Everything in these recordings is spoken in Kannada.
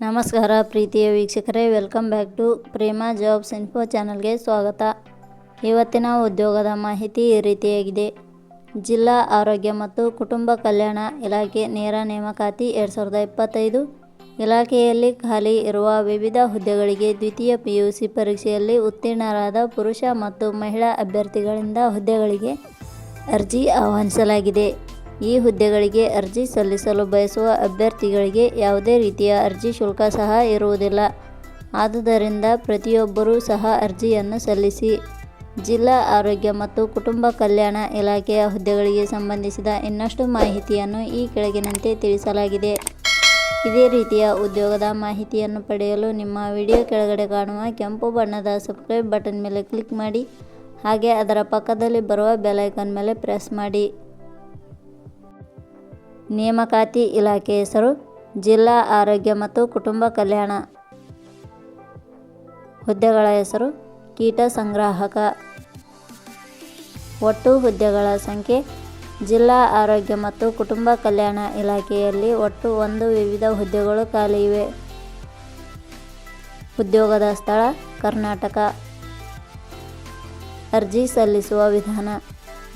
ನಮಸ್ಕಾರ ಪ್ರೀತಿಯ ವೀಕ್ಷಕರೇ welcome back to Prema jobs info ಚಾನಲ್ಗೆ ಸ್ವಾಗತ. ಇವತ್ತಿನ ಉದ್ಯೋಗದ ಮಾಹಿತಿ ಈ ರೀತಿಯಾಗಿದೆ. ಜಿಲ್ಲಾ ಆರೋಗ್ಯ ಮತ್ತು ಕುಟುಂಬ ಕಲ್ಯಾಣ ಇಲಾಖೆ ನೇರ ನೇಮಕಾತಿ ಎರಡು ಸಾವಿರದ ಇಪ್ಪತ್ತೈದು ಇಲಾಖೆಯಲ್ಲಿ ಖಾಲಿ ಇರುವ ವಿವಿಧ ಹುದ್ದೆಗಳಿಗೆ ದ್ವಿತೀಯ ಪಿ ಯು ಸಿ ಪರೀಕ್ಷೆಯಲ್ಲಿ ಉತ್ತೀರ್ಣರಾದ ಪುರುಷ ಮತ್ತು ಮಹಿಳಾ ಅಭ್ಯರ್ಥಿಗಳಿಂದ ಹುದ್ದೆಗಳಿಗೆ ಅರ್ಜಿ ಆಹ್ವಾನಿಸಲಾಗಿದೆ. ಈ ಹುದ್ದೆಗಳಿಗೆ ಅರ್ಜಿ ಸಲ್ಲಿಸಲು ಬಯಸುವ ಅಭ್ಯರ್ಥಿಗಳಿಗೆ ಯಾವುದೇ ರೀತಿಯ ಅರ್ಜಿ ಶುಲ್ಕ ಸಹ ಇರುವುದಿಲ್ಲ. ಆದುದರಿಂದ ಪ್ರತಿಯೊಬ್ಬರೂ ಸಹ ಅರ್ಜಿಯನ್ನು ಸಲ್ಲಿಸಿ, ಜಿಲ್ಲಾ ಆರೋಗ್ಯ ಮತ್ತು ಕುಟುಂಬ ಕಲ್ಯಾಣ ಇಲಾಖೆಯ ಹುದ್ದೆಗಳಿಗೆ ಸಂಬಂಧಿಸಿದ ಇನ್ನಷ್ಟು ಮಾಹಿತಿಯನ್ನು ಈ ಕೆಳಗಿನಂತೆ ತಿಳಿಸಲಾಗಿದೆ. ಇದೇ ರೀತಿಯ ಉದ್ಯೋಗದ ಮಾಹಿತಿಯನ್ನು ಪಡೆಯಲು ನಿಮ್ಮ ವಿಡಿಯೋ ಕೆಳಗಡೆ ಕಾಣುವ ಕೆಂಪು ಬಣ್ಣದ ಸಬ್ಸ್ಕ್ರೈಬ್ ಬಟನ್ ಮೇಲೆ ಕ್ಲಿಕ್ ಮಾಡಿ, ಹಾಗೆ ಅದರ ಪಕ್ಕದಲ್ಲಿ ಬರುವ ಬೆಲೈಕನ್ ಮೇಲೆ ಪ್ರೆಸ್ ಮಾಡಿ. ನೇಮಕಾತಿ ಇಲಾಖೆ ಹೆಸರು, ಜಿಲ್ಲಾ ಆರೋಗ್ಯ ಮತ್ತು ಕುಟುಂಬ ಕಲ್ಯಾಣ ಹುದ್ದೆಗಳ ಹೆಸರು, ಕೀಟ ಸಂಗ್ರಾಹಕ. ಒಟ್ಟು ಹುದ್ದೆಗಳ ಸಂಖ್ಯೆ, ಜಿಲ್ಲಾ ಆರೋಗ್ಯ ಮತ್ತು ಕುಟುಂಬ ಕಲ್ಯಾಣ ಇಲಾಖೆಯಲ್ಲಿ ಒಟ್ಟು ಒಂದು ವಿವಿಧ ಹುದ್ದೆಗಳು ಖಾಲಿ ಇವೆ. ಉದ್ಯೋಗದ ಸ್ಥಳ, ಕರ್ನಾಟಕ. ಅರ್ಜಿ ಸಲ್ಲಿಸುವ ವಿಧಾನ,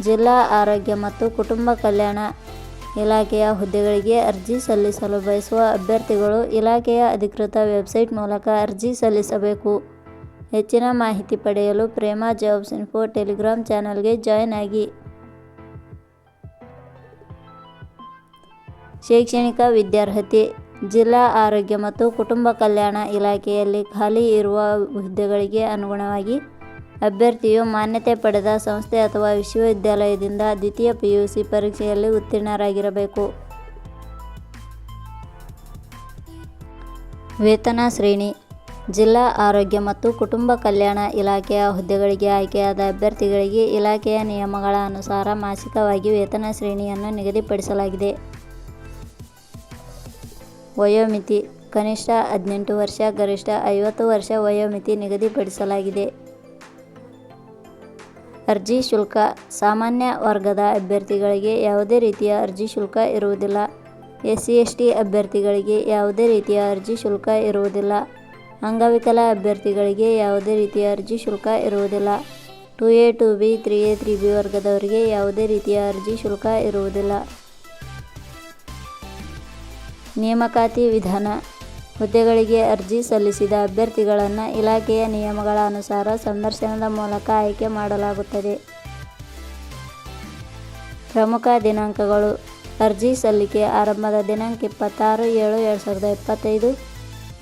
ಜಿಲ್ಲಾ ಆರೋಗ್ಯ ಮತ್ತು ಕುಟುಂಬ ಕಲ್ಯಾಣ. ಇಲಾಖೆಯ ಹುದ್ದೆಗಳಿಗೆ ಅರ್ಜಿ ಸಲ್ಲಿಸಲು ಬಯಸುವ ಅಭ್ಯರ್ಥಿಗಳು ಇಲಾಖೆಯ ಅಧಿಕೃತ ವೆಬ್ಸೈಟ್ ಮೂಲಕ ಅರ್ಜಿ ಸಲ್ಲಿಸಬೇಕು. ಹೆಚ್ಚಿನ ಮಾಹಿತಿ ಪಡೆಯಲು ಪ್ರೇಮಾ ಜಾಬ್ಸ್ ಇನ್ಫೋ ಟೆಲಿಗ್ರಾಮ್ ಚಾನಲ್ಗೆ ಜಾಯ್ನ್ ಆಗಿ. ಶೈಕ್ಷಣಿಕ ವಿದ್ಯಾರ್ಹತೆ, ಜಿಲ್ಲಾ ಆರೋಗ್ಯ ಮತ್ತು ಕುಟುಂಬ ಕಲ್ಯಾಣ ಇಲಾಖೆಯಲ್ಲಿ ಖಾಲಿ ಇರುವ ಹುದ್ದೆಗಳಿಗೆ ಅನುಗುಣವಾಗಿ ಅಭ್ಯರ್ಥಿಯು ಮಾನ್ಯತೆ ಪಡೆದ ಸಂಸ್ಥೆ ಅಥವಾ ವಿಶ್ವವಿದ್ಯಾಲಯದಿಂದ ದ್ವಿತೀಯ ಪಿಯುಸಿ ಪರೀಕ್ಷೆಯಲ್ಲಿ ಉತ್ತೀರ್ಣರಾಗಿರಬೇಕು. ವೇತನ ಶ್ರೇಣಿ, ಜಿಲ್ಲಾ ಆರೋಗ್ಯ ಮತ್ತು ಕುಟುಂಬ ಕಲ್ಯಾಣ ಇಲಾಖೆಯ ಹುದ್ದೆಗಳಿಗೆ ಆಯ್ಕೆಯಾದ ಅಭ್ಯರ್ಥಿಗಳಿಗೆ ಇಲಾಖೆಯ ನಿಯಮಗಳ ಅನುಸಾರ ಮಾಸಿಕವಾಗಿ ವೇತನ ಶ್ರೇಣಿಯನ್ನು ನಿಗದಿಪಡಿಸಲಾಗಿದೆ. ವಯೋಮಿತಿ, ಕನಿಷ್ಠ ಹದಿನೆಂಟು ವರ್ಷ, ಗರಿಷ್ಠ ಐವತ್ತು ವರ್ಷ ವಯೋಮಿತಿ ನಿಗದಿಪಡಿಸಲಾಗಿದೆ. ಅರ್ಜಿ ಶುಲ್ಕ. ಸಾಮಾನ್ಯ ವರ್ಗದ ಅಭ್ಯರ್ಥಿಗಳಿಗೆ ಯಾವುದೇ ರೀತಿಯ ಅರ್ಜಿ ಶುಲ್ಕ ಇರುವುದಿಲ್ಲ. ಎಸ್ ಸಿ ಎಸ್ ಟಿ ಅಭ್ಯರ್ಥಿಗಳಿಗೆ ಯಾವುದೇ ರೀತಿಯ ಅರ್ಜಿ ಶುಲ್ಕ ಇರುವುದಿಲ್ಲ. ಅಂಗವಿಕಲ ಅಭ್ಯರ್ಥಿಗಳಿಗೆ ಯಾವುದೇ ರೀತಿಯ ಅರ್ಜಿ ಶುಲ್ಕ ಇರುವುದಿಲ್ಲ. Two A, two B, three A, three B ವರ್ಗದವರಿಗೆ ಯಾವುದೇ ರೀತಿಯ ಅರ್ಜಿ ಶುಲ್ಕ ಇರುವುದಿಲ್ಲ. ನೇಮಕಾತಿ ವಿಧಾನ. ಹುದ್ದೆಗಳಿಗೆ ಅರ್ಜಿ ಸಲ್ಲಿಸಿದ ಅಭ್ಯರ್ಥಿಗಳನ್ನು ಇಲಾಖೆಯ ನಿಯಮಗಳ ಅನುಸಾರ ಸಂದರ್ಶನದ ಮೂಲಕ ಆಯ್ಕೆ ಮಾಡಲಾಗುತ್ತದೆ. ಪ್ರಮುಖ ದಿನಾಂಕಗಳು. ಅರ್ಜಿ ಸಲ್ಲಿಕೆ ಆರಂಭದ ದಿನಾಂಕ ಇಪ್ಪತ್ತಾರು ಏಳು ಎರಡು ಸಾವಿರದ ಇಪ್ಪತ್ತೈದು.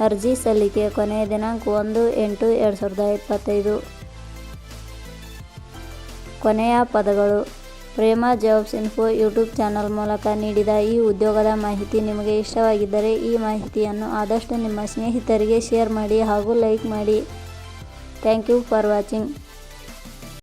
ಅರ್ಜಿ ಸಲ್ಲಿಕೆ ಕೊನೆಯ ದಿನಾಂಕ ಒಂದು ಎಂಟು ಎರಡು ಸಾವಿರದ ಇಪ್ಪತ್ತೈದು. ಕೊನೆಯ ಪದಗಳು. Prema jobs info YouTube channel ಮೂಲಕ ನೀಡಿದ ಈ ಉದ್ಯೋಗದ ಮಾಹಿತಿ ನಿಮಗೆ ಇಷ್ಟವಾಗಿದ್ದರೆ ಈ ಮಾಹಿತಿಯನ್ನು ಆದಷ್ಟು ನಿಮ್ಮ ಸ್ನೇಹಿತರಿಗೆ ಶೇರ್ ಮಾಡಿ ಹಾಗೂ ಲೈಕ್ ಮಾಡಿ. Thank you for watching.